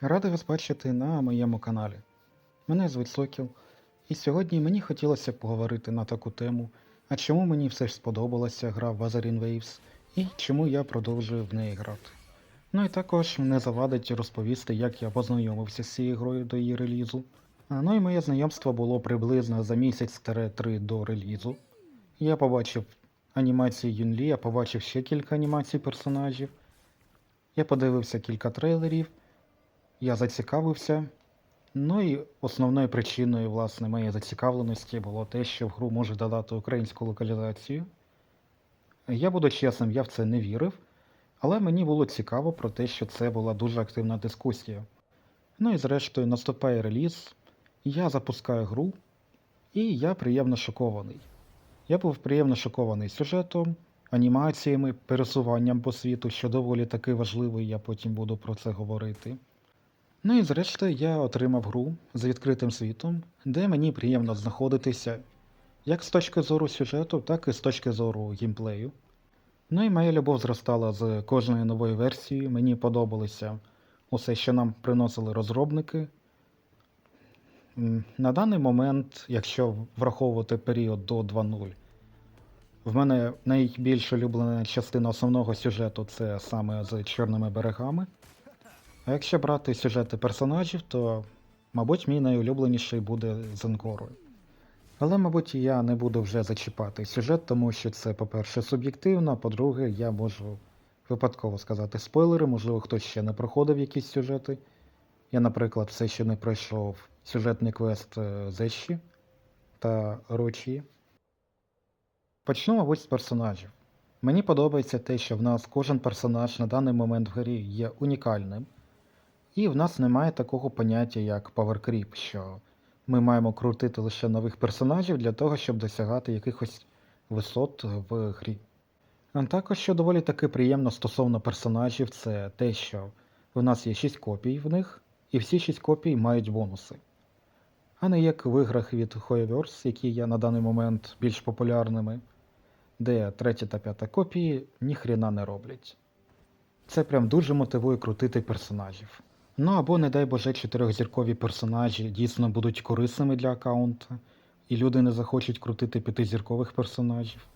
Радий вас бачити на моєму каналі. Мене звуть Сокіл, і сьогодні мені хотілося поговорити на таку тему, а чому мені все ж сподобалася гра Wuthering Waves і чому я продовжую в неї грати. Ну і також не завадить розповісти, як я познайомився з цією грою до її релізу. Ну і моє знайомство було приблизно за місяць-три до релізу. Я побачив анімації Юнлі, я побачив ще кілька анімацій персонажів. Я подивився кілька трейлерів, я зацікавився. Ну і основною причиною власне моєї зацікавленості було те, що в гру може додати українську локалізацію. Я буду чесним, я в це не вірив, але мені було цікаво про те, що це була дуже активна дискусія. Ну і зрештою наступає реліз, я запускаю гру, і я приємно шокований. Я був приємно шокований сюжетом, анімаціями, пересуванням по світу, що доволі таки важливий, я потім буду про це говорити. Ну і зрештою я отримав гру з відкритим світом, де мені приємно знаходитися як з точки зору сюжету, так і з точки зору геймплею. Ну і моя любов зростала з кожної нової версії. Мені подобалося усе, що нам приносили розробники. На даний момент, якщо враховувати період до 2.0, в мене найбільш улюблена частина основного сюжету це саме з чорними берегами. А якщо брати сюжети персонажів, то, мабуть, мій найулюбленіший буде з Анкорою. Але, мабуть, я не буду вже зачіпати сюжет, тому що це, по-перше, суб'єктивно, а по-друге, я можу випадково сказати спойлери, можливо, хтось ще не проходив якісь сюжети. Я, наприклад, все ще не пройшов сюжетний квест е, Зещі та Рочі. Почну, мабуть, з персонажів. Мені подобається те, що в нас кожен персонаж на даний момент в грі є унікальним, і в нас немає такого поняття, як Power Creep, що ми маємо крутити лише нових персонажів для того, щоб досягати якихось висот в грі. А також, що доволі таки приємно стосовно персонажів, це те, що в нас є 6 копій в них, і всі 6 копій мають бонуси. А не як в іграх від Hoyoverse, які є на даний момент більш популярними, де третя та п'ята копії ніхрена не роблять. Це прям дуже мотивує крутити персонажів. Ну або, не дай Боже, чотирьохзіркові персонажі дійсно будуть корисними для аккаунта, і люди не захочуть крутити п'ятизіркових персонажів.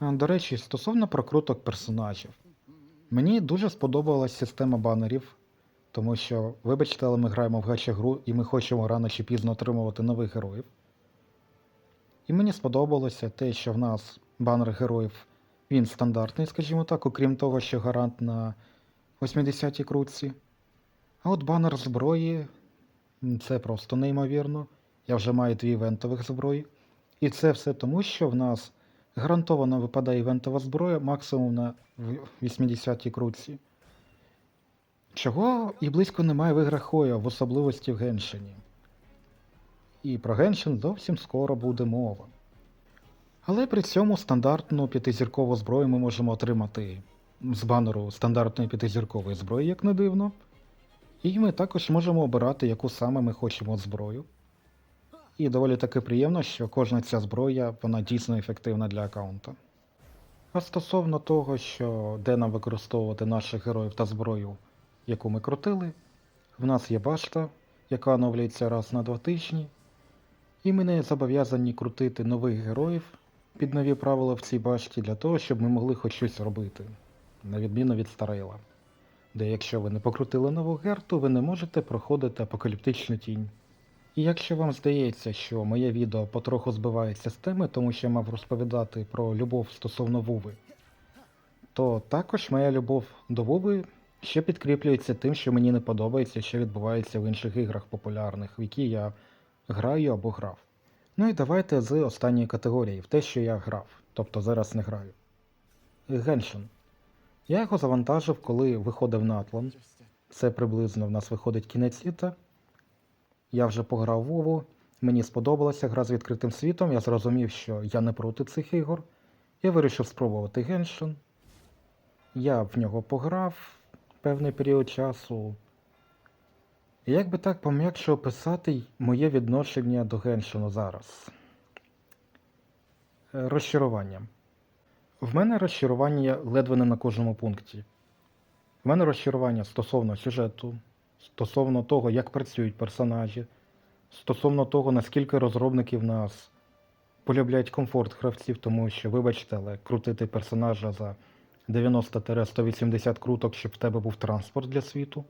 До речі, стосовно прокруток персонажів, мені дуже сподобалась система банерів, тому що, вибачте, але ми граємо в гача гру і ми хочемо рано чи пізно отримувати нових героїв. І мені сподобалося те, що в нас банер героїв він стандартний, скажімо так, окрім того, що гарант на 80-й крутці. А от банер зброї це просто неймовірно. Я вже маю дві івентових зброї. І це все тому, що в нас гарантовано випадає івентова зброя максимум на 80-й крутці. Чого і близько немає в іграх Хоя, в особливості в Геншині. І про Геншин зовсім скоро буде мова. Але при цьому стандартну п'ятизіркову зброю ми можемо отримати з банеру стандартної п'ятизіркової зброї, як не дивно. І ми також можемо обирати, яку саме ми хочемо зброю. І доволі таки приємно, що кожна ця зброя вона дійсно ефективна для аккаунта. А стосовно того, що де нам використовувати наших героїв та зброю, яку ми крутили, в нас є башта, яка оновлюється раз на два тижні, і ми не зобов'язані крутити нових героїв під нові правила в цій башті для того, щоб ми могли хоч щось робити, на відміну від Старейла де якщо ви не покрутили нову герту, ви не можете проходити апокаліптичну тінь. І якщо вам здається, що моє відео потроху збивається з теми, тому що я мав розповідати про любов стосовно Вуви, то також моя любов до Вуви ще підкріплюється тим, що мені не подобається, що відбувається в інших іграх популярних, в які я граю або грав. Ну і давайте з останньої категорії, в те, що я грав, тобто зараз не граю. Геншин. Я його завантажив, коли виходив на Атлан. Це приблизно в нас виходить кінець літа. Я вже пограв Вову, мені сподобалася гра з відкритим світом, я зрозумів, що я не проти цих ігор. Я вирішив спробувати Геншин. Я в нього пограв певний період часу. Як би так пом'якше описати моє відношення до Геншину зараз? Е, Розчарування. В мене розчарування ледве не на кожному пункті. В мене розчарування стосовно сюжету, стосовно того, як працюють персонажі, стосовно того, наскільки розробники в нас полюбляють комфорт гравців, тому що, вибачте, але крутити персонажа за 90-180 круток, щоб в тебе був транспорт для світу.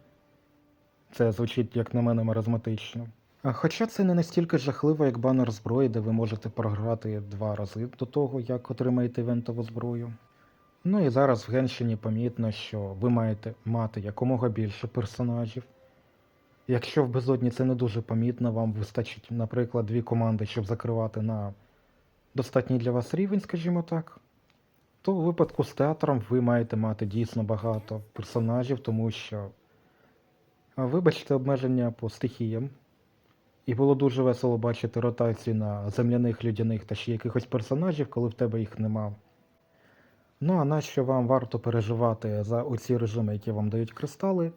Це звучить, як на мене, маразматично. Хоча це не настільки жахливо, як банер зброї, де ви можете програти два рази до того, як отримаєте івентову зброю. Ну і зараз в Геншині помітно, що ви маєте мати якомога більше персонажів. Якщо в безодні це не дуже помітно, вам вистачить, наприклад, дві команди, щоб закривати на достатній для вас рівень, скажімо так, то у випадку з театром ви маєте мати дійсно багато персонажів, тому що, вибачте, обмеження по стихіям. І було дуже весело бачити ротацію на земляних, людяних та ще якихось персонажів, коли в тебе їх нема. Ну а нащо вам варто переживати за оці режими, які вам дають кристали?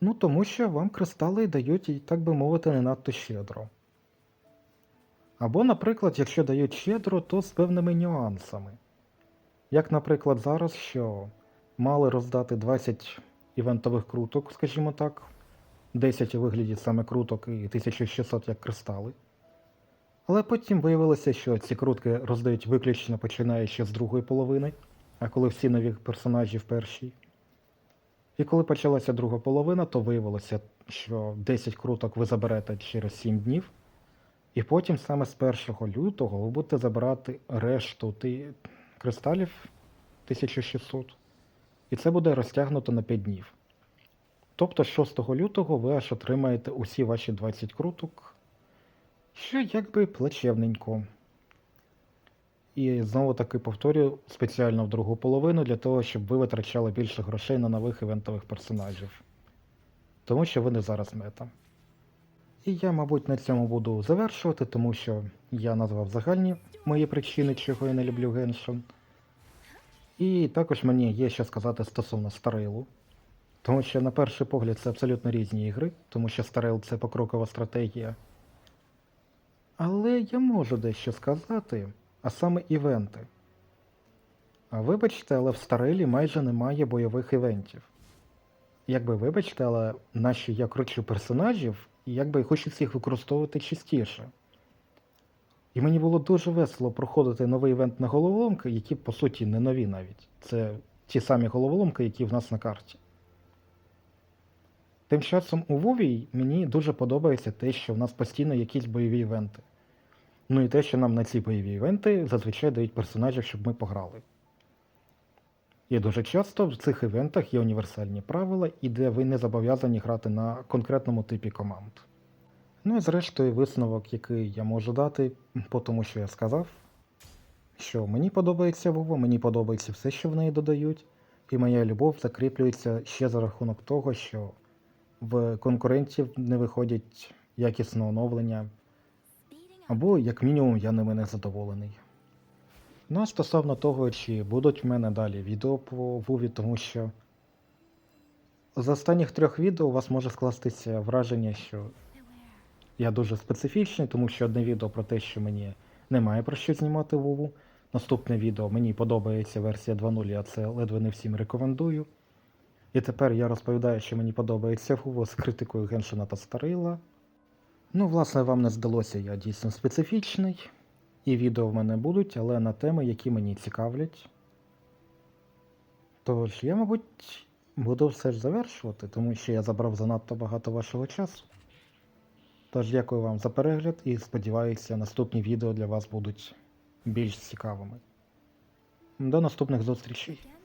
Ну тому що вам кристали дають, так би мовити, не надто щедро. Або, наприклад, якщо дають щедро, то з певними нюансами. Як, наприклад, зараз, що мали роздати 20 івентових круток, скажімо так, 10 у вигляді саме круток і 1600 як кристали. Але потім виявилося, що ці крутки роздають виключно починаючи з другої половини, а коли всі нові персонажі в першій. І коли почалася друга половина, то виявилося, що 10 круток ви заберете через 7 днів, і потім саме з 1 лютого ви будете забирати решту кристалів 1600. І це буде розтягнуто на 5 днів. Тобто 6 лютого ви аж отримаєте усі ваші 20 круток, що якби плачевненько. І знову таки повторюю спеціально в другу половину для того, щоб ви витрачали більше грошей на нових івентових персонажів. Тому що вони зараз мета. І я, мабуть, на цьому буду завершувати, тому що я назвав загальні мої причини, чого я не люблю Геншин. І також мені є що сказати стосовно Старейлу. Тому що, на перший погляд, це абсолютно різні ігри, тому що Старейл це покрокова стратегія. Але я можу дещо сказати, а саме івенти. А вибачте, але в Старелі майже немає бойових івентів. Якби вибачте, але наші я кручу персонажів, і якби хочеться їх використовувати частіше. І мені було дуже весело проходити новий івент на головоломки, які по суті не нові навіть. Це ті самі головоломки, які в нас на карті. Тим часом у Вові мені дуже подобається те, що в нас постійно якісь бойові івенти. Ну і те, що нам на ці бойові івенти зазвичай дають персонажів, щоб ми пограли. І дуже часто в цих івентах є універсальні правила, і де ви не зобов'язані грати на конкретному типі команд. Ну і зрештою висновок, який я можу дати, по тому, що я сказав, що мені подобається Вова, мені подобається все, що в неї додають, і моя любов закріплюється ще за рахунок того, що в конкурентів не виходять якісне оновлення, або, як мінімум, я ними не задоволений. Ну а стосовно того, чи будуть в мене далі відео по Вові, тому що з останніх трьох відео у вас може скластися враження, що я дуже специфічний, тому що одне відео про те, що мені немає про що знімати Вову. Наступне відео мені подобається версія 2.0, я це ледве не всім рекомендую. І тепер я розповідаю, що мені подобається Вова з критикою Геншина та Старила. Ну, власне, вам не здалося, я дійсно специфічний. І відео в мене будуть, але на теми, які мені цікавлять. Тож, я, мабуть, буду все ж завершувати, тому що я забрав занадто багато вашого часу. Тож, дякую вам за перегляд і сподіваюся, наступні відео для вас будуть більш цікавими. До наступних зустрічей.